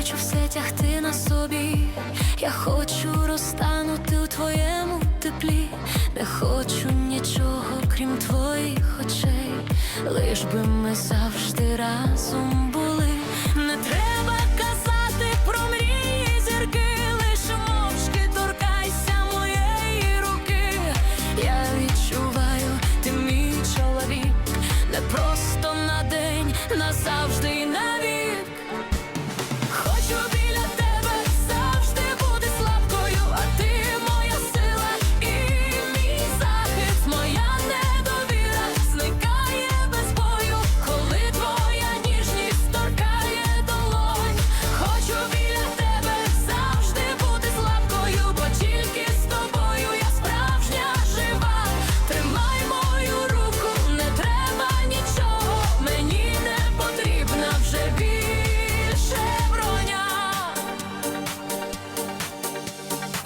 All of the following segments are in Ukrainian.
хочу все тягти на собі. Я хочу розтанути у твоєму теплі. Не хочу нічого, крім твоїх очей. Лиш би ми завжди разом були. Не треба казати про зірки, лиш моєї руки. Я відчуваю, ти мій чоловік, не просто на день, назавжди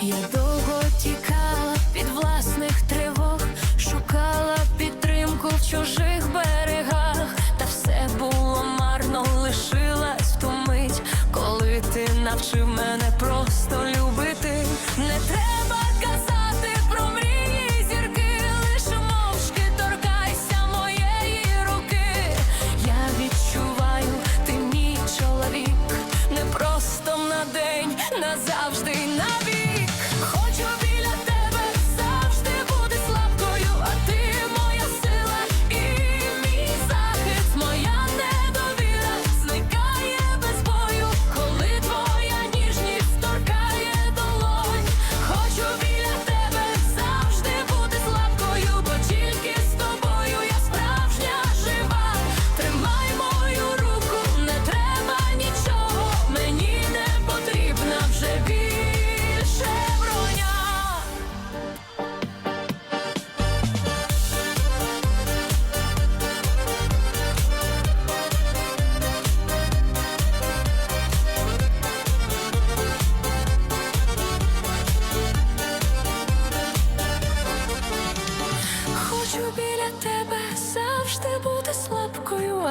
Я довго тікала від власних тривог, шукала підтримку в чужих берегах, та все було марно, лишилась в ту мить, коли ти навчив мене просто любити. Не треба казати про мрії зірки, лише мовчки торкайся моєї руки. Я відчуваю, ти мій чоловік, не просто на день, назавжди й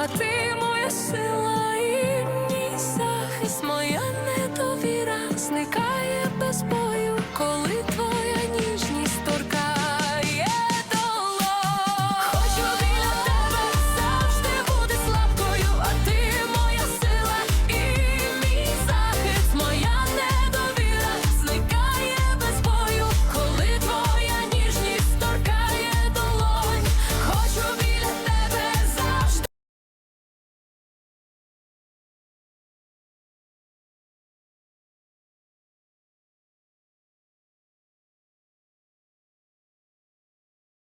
Ти моя сила і мій захист, моя недовіра зникає без болю.